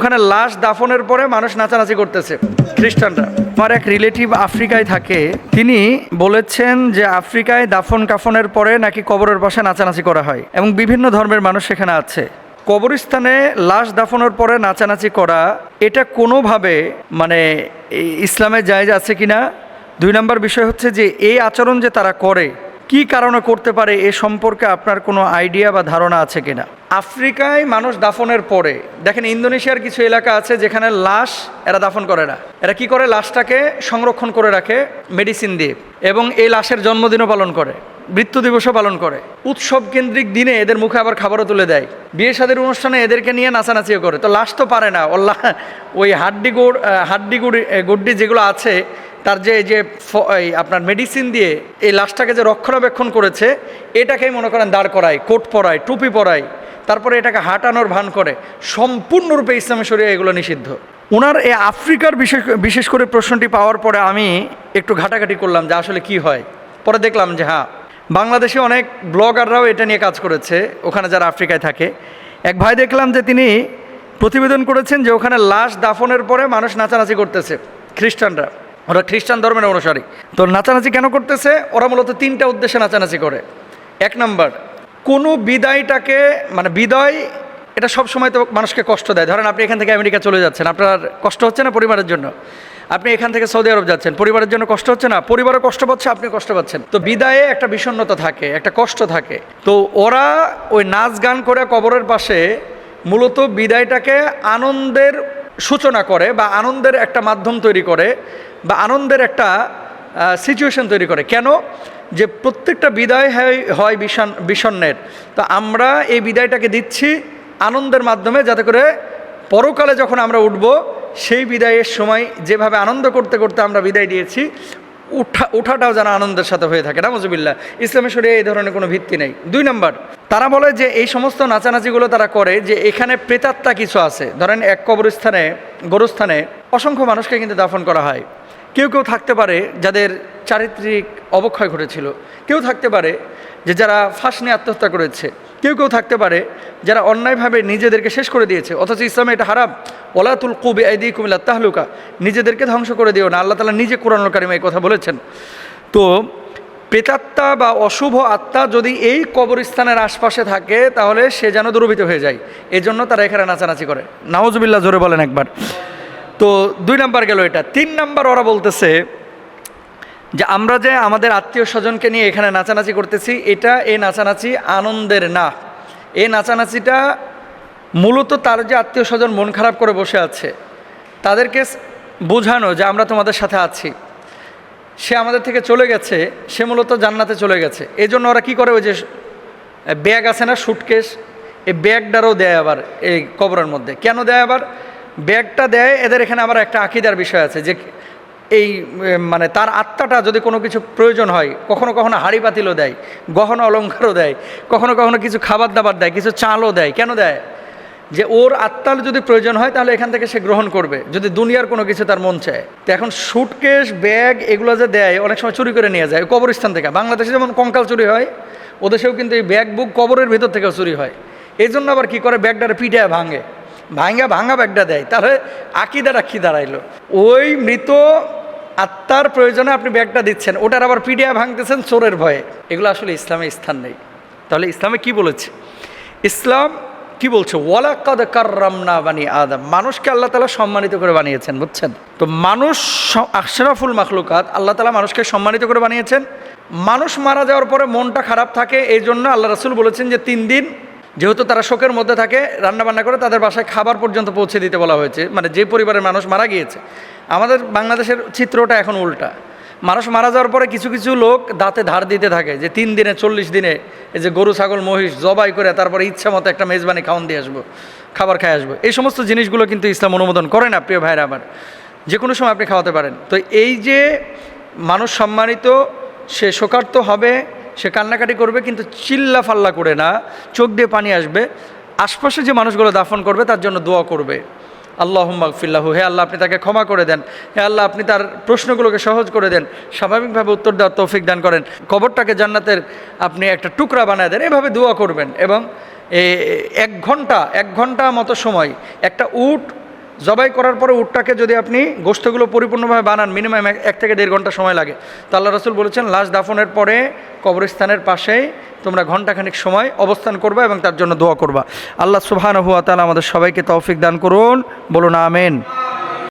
ওখানে লাশ দাফনের পরে মানুষ নাচানাচি করতেছে, খ্রিস্টানরা। আমার এক রিলেটিভ আফ্রিকায় থাকে, তিনি বলেছেন যে আফ্রিকায় দাফন কাফনের পরে নাকি কবরের পাশে নাচানাচি করা হয় এবং বিভিন্ন ধর্মের মানুষ সেখানে আছে। কবরস্থানে লাশ দাফনের পরে নাচানাচি করা, এটা কোনোভাবে মানে ইসলামে জায়েজ আছে কিনা? দুই নম্বর বিষয় হচ্ছে যে, এই আচরণ যে তারা করে কি কারণে করতে পারে এ সম্পর্কে আপনার কোনো আইডিয়া বা ধারণা আছে কিনা? আফ্রিকায় মানুষ দাফনের পরে, দেখেন ইন্দোনেশিয়ার কিছু এলাকা আছে যেখানে লাশ এরা দাফন করে না। এরা কি করে? লাশটাকে সংরক্ষণ করে রাখে মেডিসিন দিয়ে এবং এই লাশের জন্মদিনও পালন করে, মৃত্যু দিবসও পালন করে। উৎসব কেন্দ্রিক দিনে এদের মুখে আবার খাবারও তুলে দেয়। বিয়ে শাদের অনুষ্ঠানে এদেরকে নিয়ে নাচানাচিও করে। তো লাশ তো পারে না। ওল্লা ওই হাড্ডি গুড় হাড্ডি গুড়ি গুড্ডি যেগুলো আছে তার যে এই যে আপনার মেডিসিন দিয়ে এই লাশটাকে যে রক্ষণাবেক্ষণ করেছে, এটাকেই মনে করেন দাঁড় করায়, কোট পরায়, টুপি পরায়, তারপরে এটাকে হাঁটানোর ভান করে। সম্পূর্ণরূপে ইসলামী শরীরে এগুলো নিষিদ্ধ। ওনার এই আফ্রিকার বিশেষ বিশেষ করে প্রশ্নটি পাওয়ার পরে আমি একটু ঘাটাঘাটি করলাম যে আসলে কি হয়। পরে দেখলাম যে হ্যাঁ বাংলাদেশে অনেক ব্লগাররাও এটা নিয়ে কাজ করেছে, ওখানে যারা আফ্রিকায় থাকে। এক ভাই দেখলাম যে তিনি প্রতিবেদন করেছেন যে ওখানে লাশ দাফনের পরে মানুষ নাচানাচি করতেছে, খ্রিস্টানরা। ওরা খ্রিস্টান ধর্মের অনুসারী। তো নাচানাচি কেন করতেছে? ওরা মূলত তিনটা উদ্দেশ্যে নাচানাচি করে। এক নাম্বার, কোনো বিদায়টাকে মানে বিদায়, এটা সব সময় তো মানুষকে কষ্ট দেয়। ধরেন আপনি এখান থেকে আমেরিকা চলে যাচ্ছেন, আপনার কষ্ট হচ্ছে না পরিবারের জন্য? আপনি এখান থেকে সৌদি আরব যাচ্ছেন, পরিবারের জন্য কষ্ট হচ্ছে না? পরিবারও কষ্ট পাচ্ছে, আপনি কষ্ট পাচ্ছেন। তো বিদায়ে একটা বিষণ্ণতা থাকে, একটা কষ্ট থাকে। তো ওরা ওই নাচ গান করে কবরের পাশে মূলত বিদায়টাকে আনন্দের সূচনা করে বা আনন্দের একটা মাধ্যম তৈরি করে। বা আনন্দের একটা সিচুয়েশন তৈরি করে। কেন? যে প্রত্যেকটা বিদায় হয় বিষণ, বিষণ্ণের। তো আমরা এই বিদায়টাকে দিচ্ছি আনন্দের মাধ্যমে যাতে করে পরকালে যখন আমরা উঠব, সেই বিদায়ের সময় যেভাবে আনন্দ করতে করতে আমরা বিদায় দিয়েছি, উঠা, উঠাটাও যেন আনন্দের সাথে হয়ে থাকে। নামজুবিল্লা ইসলামের শরীরে এই ধরনের কোনো ভিত্তি নেই। দুই নম্বর, তারা বলে যে এই সমস্ত নাচানাচিগুলো তারা করে যে এখানে প্রেতাত্মা কিছু আছে। ধরেন এক কবরস্থানে, গোরস্থানে অসংখ্য মানুষকে কিন্তু দাফন করা হয়। কেউ কেউ থাকতে পারে যাদের চারিত্রিক অবক্ষয় ঘটেছিল। কেউ থাকতে পারে যে যারা ফাঁস নিয়ে আত্মহত্যা করেছে। কেউ কেউ থাকতে পারে যারা অন্যায়ভাবে নিজেদেরকে শেষ করে দিয়েছে। অথচ ইসলামে এটা হারাম। ওলাতুল কুবে আইদি কুমিল্লা তাহলুকা। নিজেদেরকে ধ্বংস করে দিও না। আল্লাহ তালা নিজে কোরআন কারিমে এই কথা বলেছেন। তো প্রেতাত্মা বা অশুভ আত্মা যদি এই কবরস্থানের আশপাশে থাকে, তাহলে সে যেন দুর্বৃত হয়ে যায়। এই জন্য তারা এখানে নাচানাচি করে। নাওজবিল্লা জোরে বলেন একবার। তো দুই নাম্বার গেল এটা। তিন নাম্বার ওরা বলতেছে যে, আমরা যে আমাদের আত্মীয় স্বজনকে নিয়ে এখানে নাচানাচি করতেছি, এটা এই নাচানাচি আনন্দের না। এই নাচানাচিটা মূলত তার যে আত্মীয় স্বজন মন খারাপ করে বসে আছে, তাদেরকে বোঝানো যে, আমরা তোমাদের সাথে আছি। সে আমাদের থেকে চলে গেছে, সে মূলত জান্নাতে চলে গেছে। এই জন্য ওরা কী করে ওই যে ব্যাগ আছে না, সুটকেস এই ব্যাগটারও দেয় আবার এই কবরের মধ্যে। কেন দেয় আবার? ব্যাগটা দেয়, এদের এখানে আবার একটা আকিদার বিষয় আছে যে এই মানে তার আত্মাটা যদি কোনো কিছু প্রয়োজন হয়, কখনো কখনো হাড়ি পাতিলও দেয়, গহনা অলঙ্কারও দেয়, কখনো কখনো কিছু খাবার দাবার দেয়, কিছু চালও দেয়। কেন দেয়? যে ওর আত্মার যদি প্রয়োজন হয়, তাহলে এখান থেকে সে গ্রহণ করবে, যদি দুনিয়ার কোনো কিছু তার মন চায়। তো এখন সুটকেস ব্যাগ এগুলো যে দেয়, অনেক সময় চুরি করে নিয়ে যায়, কবরস্থান থেকে। বাংলাদেশে যেমন কঙ্কাল চুরি হয়, ওদেশেও কিন্তু এই ব্যাগ বুক কবরের ভিতর থেকেও চুরি হয়। এই জন্য আবার কী করে? ব্যাগটারে পিঠে ভাঙে। ভাঙ্গা ভাঙা ব্যাগটা দেয়। তাহলে আকিদারা কী দাঁড়াইলো? ওই মৃত আত্মার প্রয়োজনে আপনি ব্যাগটা দিচ্ছেন। ওটার আবার পিডিয়া ভাঙতেছেন চোরের ভয়ে। এগুলো আসলে ইসলামে স্থান নেই। তাহলে ইসলামে কি বলেছে? ইসলাম কি বলছে? ওয়ালা কাদ কার্রামনা বানি আদম। মানুষকে আল্লাহ তালা সম্মানিত করে বানিয়েছেন, বুঝছেন? তো মানুষ আশরাফুল মাখলুকাত, আল্লাহ তালা মানুষকে সম্মানিত করে বানিয়েছেন। মানুষ মারা যাওয়ার পরে মনটা খারাপ থাকে এই জন্য আল্লাহ রাসুল বলেছেন যে তিন দিন যেহেতু তারা শোকের মধ্যে থাকে, রান্নাবান্না করে, তাদের বাসায় খাবার পর্যন্ত পৌঁছে দিতে বলা হয়েছে। মানে যে পরিবারের মানুষ মারা গিয়েছে, আমাদের বাংলাদেশের চিত্রটা এখন উল্টা। মানুষ মারা যাওয়ার পরে কিছু কিছু লোক দাঁতে ধার দিতে থাকে যে, তিন দিনে, চল্লিশ দিনে এই যে গরু, ছাগল, মহিষ জবাই করে তারপরে ইচ্ছা মতো একটা মেজবানি খাওয়ান দিয়ে আসব, খাবার খাই আসব। এই সমস্ত জিনিসগুলো কিন্তু ইসলাম অনুমোদন করে না, প্রিয় ভাইরা আমার। যে কোনো সময় আপনি খাওয়াতে পারেন। তো এই যে মানুষ সম্মানিত, সে শোকার্ত হবে সে কান্নাকাটি করবে, কিন্তু চিল্লা ফাল্লা করে না, চোখ দিয়ে পানি আসবে। আশপাশে যে মানুষগুলো দাফন করবে, তার জন্য দোয়া করবে। আল্লাহ মাগফিল্লাহু হে আল্লাহ, আপনি তাকে ক্ষমা করে দেন। হে আল্লাহ, আপনি তার প্রশ্নগুলোকে সহজ করে দেন। স্বাভাবিকভাবে উত্তর দেওয়ার তৌফিক দান করেন। কবরটাকে জান্নাতের আপনি একটা টুকরা বানায় দেন। এভাবে দোয়া করবেন এবং এক ঘণ্টা এক ঘণ্টা মতো সময় একটা উট জবাই করার পরে উটটাকে যদি আপনি গোষ্ঠগুলো পরিপূর্ণভাবে বানান মিনিমাম এক থেকে দেড় ঘণ্টা সময় লাগে। তো আল্লাহ রসুল বলেছেন, লাশ দাফনের পরে কবরস্থানের পাশেই তোমরা ঘন্টাখানিক সময় অবস্থান করবা এবং তার জন্য দোয়া করবা। আল্লাহ সুবাহান হুয়া তালা আমাদের সবাইকে তৌফিক দান করুন। বলুন, আমেন।